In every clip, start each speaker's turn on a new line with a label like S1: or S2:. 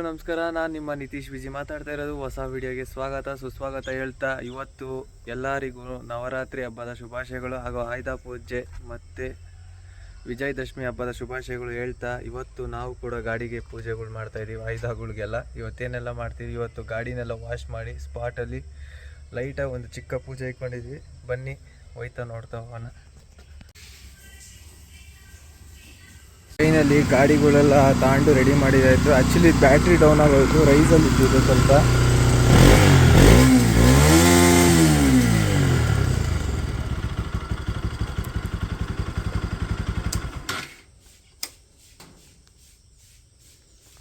S1: ಎಲ್ರಿಗೂ ನಮಸ್ಕಾರ. ನಾನು ನಿಮ್ಮ ನಿತೀಶ್ ವಿಜಿ ಮಾತಾಡ್ತಾ ಇರೋದು ಹೊಸ ವಿಡಿಯೋಗೆ ಸ್ವಾಗತ. ಸುಸ್ವಾಗತ ಹೇಳ್ತಾ ಇವತ್ತು ಎಲ್ಲರಿಗೂ ನವರಾತ್ರಿ ಹಬ್ಬದ ಶುಭಾಶಯಗಳು ಹಾಗೂ ಆಯುಧ ಪೂಜೆ ಮತ್ತು ವಿಜಯದಶಮಿ ಹಬ್ಬದ ಶುಭಾಶಯಗಳು ಹೇಳ್ತಾ ಇವತ್ತು ನಾವು ಕೂಡ ಗಾಡಿಗೆ ಪೂಜೆಗಳು ಮಾಡ್ತಾ ಇದೀವಿ. ಆಯುಧಗಳಿಗೆಲ್ಲ. ಇವತ್ತೇನೆಲ್ಲ ಮಾಡ್ತೀವಿ? ಇವತ್ತು ಗಾಡಿನೆಲ್ಲ ವಾಶ್ ಮಾಡಿ ಸ್ಪಾಟಲ್ಲಿ ಲೈಟಾಗಿ ಒಂದು ಚಿಕ್ಕ ಪೂಜೆ ಇಟ್ಕೊಂಡಿದ್ವಿ. ಬನ್ನಿ ಹೋಯ್ತಾ ನೋಡ್ತಾ ಹೋಗೋಣ. ಟ್ರೈನಲ್ಲಿ ಗಾಡಿಗಳೆಲ್ಲ ತಗೊಂಡು ರೆಡಿ ಮಾಡಿದಾಯಿತು ಆ್ಯಕ್ಚುಲಿ ಬ್ಯಾಟ್ರಿ ಡೌನ್ ಆಗೋಯ್ತು. ರೈಸಲ್ಲಿ ಇದ್ದಿದ್ದು ಸ್ವಲ್ಪ.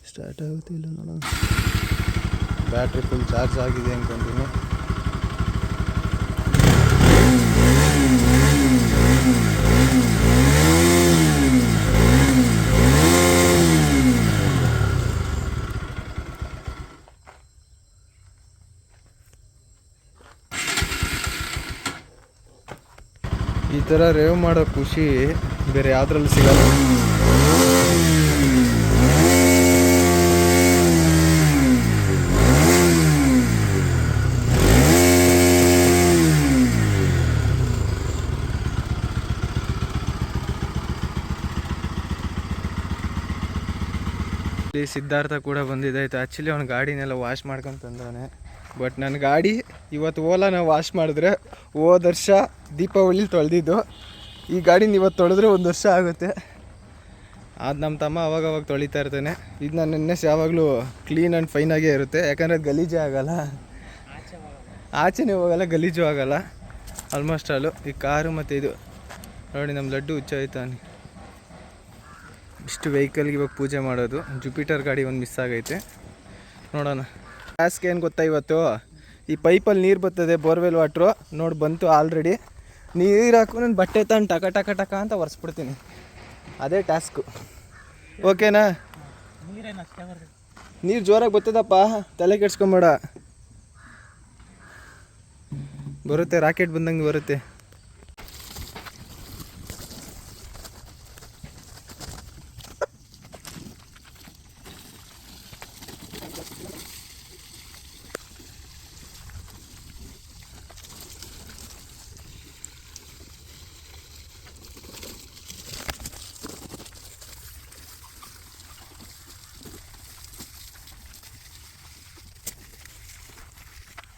S1: ಸ್ಟಾರ್ಟ್ ಆಗುತ್ತಿಲ್ಲ ನೋಡೋಣ ಬ್ಯಾಟ್ರಿ ಫುಲ್ ಚಾರ್ಜ್ ಆಗಿದೆ ಅನ್ಕೊಂತೀನಿ ಈ ಥರ ರೇವ್ ಮಾಡೋ ಖುಷಿ ಬೇರೆ ಯಾವುದ್ರಲ್ಲಿ ಸಿಗಲ್ಲ. ಸಿದ್ಧಾರ್ಥ ಕೂಡ ಬಂದಿದ್ದಾಯ್ತು. ಆ್ಯಕ್ಚುಲಿ ಅವ್ನ ಗಾಡಿನೆಲ್ಲ ವಾಶ್ ಮಾಡ್ಕೊಂಡು ತಂದವನೆ. ಬಟ್ ನನ್ನ ಗಾಡಿ ಇವತ್ತು ಓಲಾನ ವಾಶ್ ಮಾಡಿದ್ರೆ ಹೋದ ವರ್ಷ ದೀಪಾವಳಿ ತೊಳೆದಿದ್ದು. ಈ ಗಾಡಿನ ಇವತ್ತು ತೊಳೆದ್ರೆ ಒಂದು ವರ್ಷ ಆಗುತ್ತೆ. ಅದು ನಮ್ಮ ತಮ್ಮ ಅವಾಗ ಅವಾಗ ತೊಳಿತಾ ಇರ್ತಾನೆ. ಇದು ನನ್ನ ನೆನ್ನೆಸ್ ಯಾವಾಗಲೂ ಕ್ಲೀನ್ ಆ್ಯಂಡ್ ಫೈನಾಗೇ ಇರುತ್ತೆ. ಯಾಕಂದರೆ ಅದು ಗಲೀಜೇ ಆಗಲ್ಲ. ಆಚೆನೇ ಹೋಗಲ್ಲ, ಗಲೀಜು ಆಗಲ್ಲ. ಆಲ್ಮೋಸ್ಟ್ ಆಲು ಈ ಕಾರು ಮತ್ತು ಇದು. ನೋಡಿ ನಮ್ಮ ಲಡ್ಡು ಹುಚ್ಚಾಯ್ತಾನೆ ಇಷ್ಟು ವೆಹಿಕಲ್ಗೆ ಇವಾಗ ಪೂಜೆ ಮಾಡೋದು. ಜುಪಿಟರ್ ಗಾಡಿ ಒಂದು ಮಿಸ್ ಆಗೈತೆ. ನೋಡೋಣ. ಟಾಸ್ಕ್ ಏನು ಗೊತ್ತಾ ಇವತ್ತು? ಈ ಪೈಪಲ್ಲಿ ನೀರು ಬರ್ತದೆ ಬೋರ್ವೆಲ್ ವಾಟ್ರು ನೋಡಿ ಬಂತು ಆಲ್ರೆಡಿ ನೀರು ಹಾಕು, ನಾನು ಬಟ್ಟೆ ತಂದು ಟಕ ಟಕ ಟಕ ಅಂತ ಒರೆಸ್ಬಿಡ್ತೀನಿ. ಅದೇ ಟಾಸ್ಕು ಓಕೆನಾ ನೀರು ಜೋರಾಗಿ ಬರ್ತದಪ್ಪ. ತಲೆ ಕೆಡ್ಸ್ಕೊಂಬೇಡ. ಬರುತ್ತೆ ರಾಕೆಟ್ ಬಂದಂಗೆ ಬರುತ್ತೆ.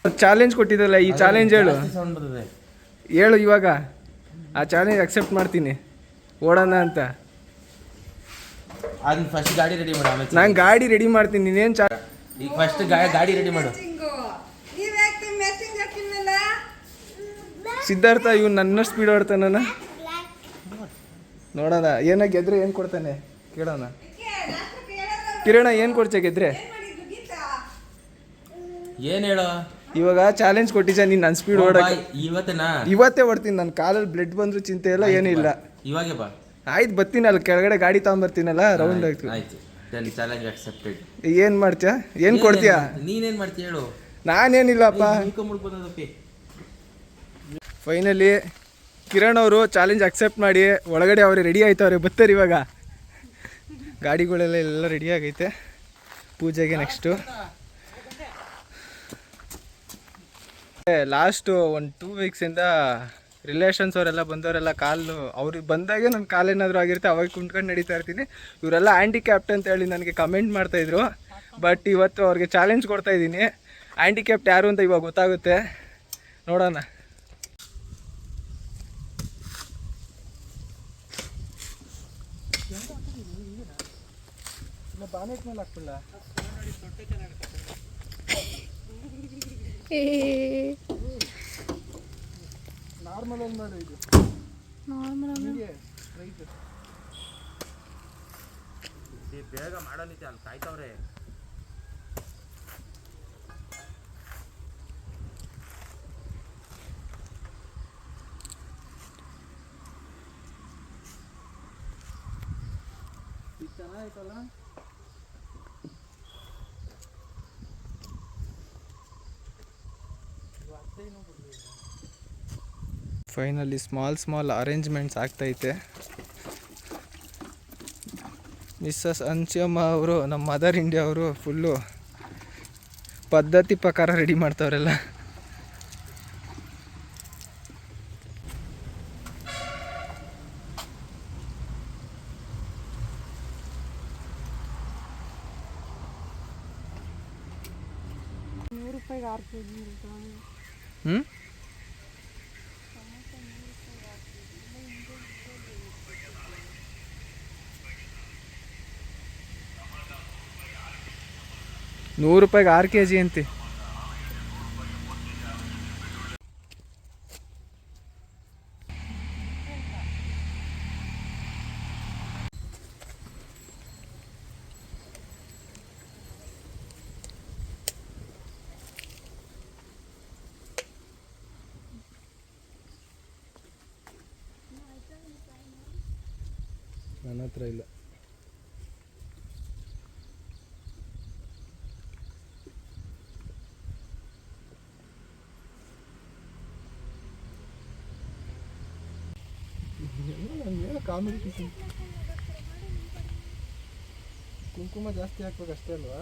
S1: ಚಾಲೆಂಜ್ ಕೊಟ್ಟಿದ್ದಲ್ಲ ಈ ಚಾಲೆಂಜ್ ಹೇಳು. ಹೇಳು ಇವಾಗ. ಆ ಚಾಲೆಂಜ್ ಅಕ್ಸೆಪ್ಟ್ ಮಾಡ್ತೀನಿ. ಓಡೋಣ ಅಂತ.
S2: ಅದನ್ನ ಫಸ್ಟ್ ಗಾಡಿ ರೆಡಿ ಮಾಡು ಆಮೇಲೆ
S1: ನಾನು ಗಾಡಿ ರೆಡಿ ಮಾಡ್ತೀನಿ ನೀನೇನು ಚಾ
S2: ಈಗ ಫಸ್ಟ್ ಗಾಡಿ ರೆಡಿ ಮಾಡು.
S1: ಸಿದ್ಧಾರ್ಥ ಇವ್ ನನ್ನ ಸ್ಪೀಡ್ ಓಡ್ತಾನ ನೋಡೋಣ ಏನ ಗೆದ್ರೆ ಏನು ಕೊಡ್ತಾನೆ? ಕೇಳೋಣ. ಕಿರಣ ಏನು ಕೊಡ್ಚೆ ಗೆದ್ರೆ?
S2: ಏನ್ ಹೇಳೋ?
S1: ಇವಾಗ ಚಾಲೆಂಜ್ ಕೊಟ್ಟಿದ್ದೆ ನೀನು ನನ್ನ ಸ್ಪೀಡ್ ಓಡಕ್ಕೆ?
S2: ಇವತ್ತೇನಾ?
S1: ಇವತ್ತೇ ಹೊಡ್ತೀನಿ ನನ್ನ ಕಾಲಲ್ಲಿ ಬ್ಲಡ್ ಬಂದರೂ ಚಿಂತೆ ಇಲ್ಲ ಏನೂ ಇಲ್ಲ
S2: ಇವಾಗೆ ಬಾ.
S1: ಆಯ್ತು ಬರ್ತೀನಿ ಅಲ್ಲಿ ಕೆಳಗಡೆ ಗಾಡಿ ತಗೊಂಬರ್ತೀನಲ್ಲ ರೌಂಡ್
S2: ಆಯ್ತು.
S1: ಆಗ್ತೀವಿ
S2: ಆಯ್ತು ಚಾಲೆಂಜ್ ಅಕ್ಸೆಪ್ಟೆಡ್
S1: ಏನು ಮಾಡ್ತೀಯಾ? ಏನು ಕೊಡ್ತೀಯಾ?
S2: ನೀನೇನ್ ಮಾಡ್ತೀಯ ಹೇಳು?
S1: ನಾನೇನಿಲ್ಲಪ್ಪ. ಫೈನಲಿ ಕಿರಣ್ ಅವರು ಚಾಲೆಂಜ್ ಅಕ್ಸೆಪ್ಟ್ ಮಾಡಿ ಒಳಗಡೆ ಅವ್ರಿಗೆ ರೆಡಿ ಆಯ್ತವ್ರೆ ಬರ್ತಾರೆ ಇವಾಗ. ಗಾಡಿಗಳೆಲ್ಲ ಎಲ್ಲ ರೆಡಿ ಆಗೈತೆ. ಪೂಜೆಗೆ ನೆಕ್ಸ್ಟು ಲಾಸ್ಟು ಒಂದು ಟೂ ವೀಕ್ಸಿಂದ ರಿಲೇಷನ್ಸ್ ಅವರೆಲ್ಲ ಬಂದವರೆಲ್ಲ ಕಾಲು ಅವ್ರಿಗೆ ಬಂದಾಗೆ ನನ್ನ ಕಾಲು ಆಗಿರುತ್ತೆ, ಅವಾಗ ಕುಂಟ್ಕೊಂಡು ನಡೀತಾ ಇರ್ತೀನಿ. ಇವರೆಲ್ಲ ಹ್ಯಾಂಡಿಕ್ಯಾಪ್ಟ್ ಅಂತ ಹೇಳಿ ನನಗೆ ಕಮೆಂಟ್ ಮಾಡ್ತಾಯಿದ್ರು ಬಟ್ ಇವತ್ತು ಅವ್ರಿಗೆ ಚಾಲೆಂಜ್ ಕೊಡ್ತಾ ಇದ್ದೀನಿ. ಹ್ಯಾಂಡಿಕ್ಯಾಪ್ಟ್ ಯಾರು ಅಂತ ಇವಾಗ ಗೊತ್ತಾಗುತ್ತೆ. ನೋಡೋಣ. ಮೇಲೆ ಹಾಕ್ಬಿಡ ನಾರ್ಮಲ್ ಒಂದು ಮಾಡು ಇದು ಹಿಂಗೆ ರೈಟ್
S2: ಬೇಗ ಮಾಡಲಿತ್ತೆ ಅಲ್ಲಿ ಕಾಯ್ತವ್ರೆ
S1: ಇದು. ಫೈನಲಿ ಸ್ಮಾಲ್ ಸ್ಮಾಲ್ ಅರೇಂಜ್ಮೆಂಟ್ಸ್ ಆಗ್ತೈತೆ. ಮಿಸ್ಸಸ್ ಅಂಚಿಯಮ್ಮ ಅವರು, ನಮ್ಮ ಮದರ್ ಇಂಡಿಯಾ ಅವರು ಫುಲ್ಲು ಪದ್ಧತಿ ಪ್ರಕಾರ ರೆಡಿ ಮಾಡ್ತಾವ್ರೆಲ್ಲ
S3: ನೂರು ರೂಪಾಯಿಗೆ ಆರು ಕೆ ಜಿ
S1: ಹ್ಞೂ ನೂರು ರೂಪಾಯಿಗೆ ಆರು ಕೆ ಜಿ ಅಂತಿ. ನನ್ನ ಹತ್ರ ಇಲ್ಲ. ಕಾಮಿಡಿ ಕುಂಕುಮ ಜಾಸ್ತಿ ಹಾಕ್ಬೇಕು ಅಷ್ಟೇ ಅಲ್ವಾ?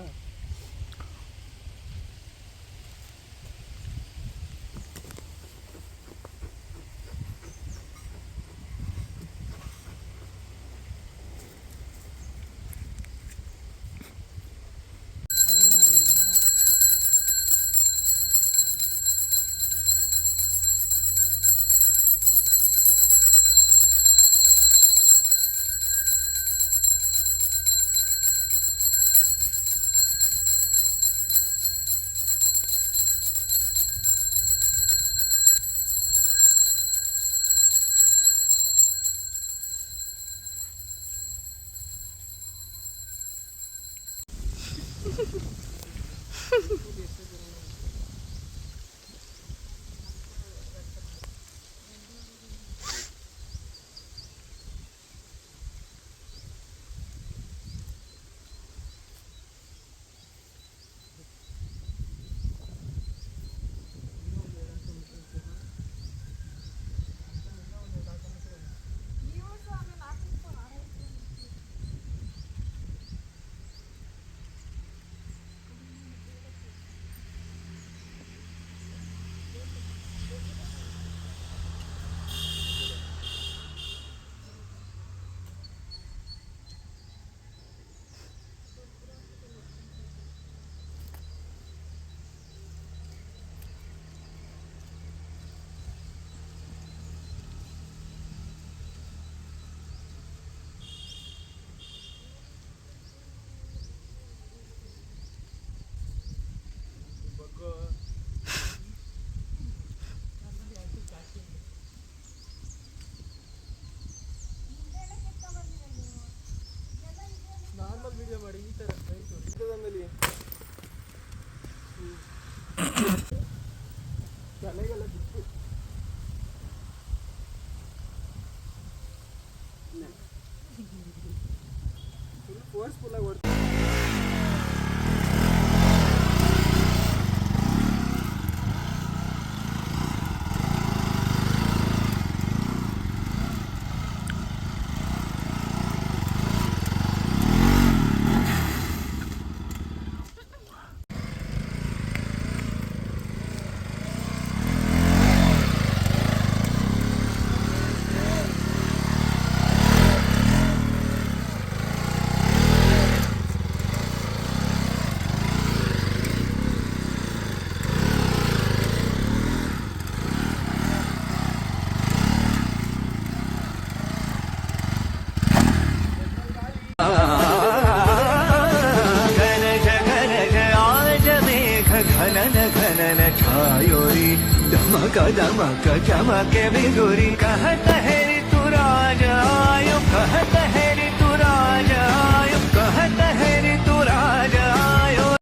S1: ತಲೆಗೆಲ್ಲ ಬಿಟ್ಟು ಫುಲ್ ಫೋರ್ಸ್ಫುಲ್ಲಾಗಿ कदम
S4: कदम चमक बिगुरी कहत हेरी तू राज आयो कहत हेरी तू राज आयो कहत हेरी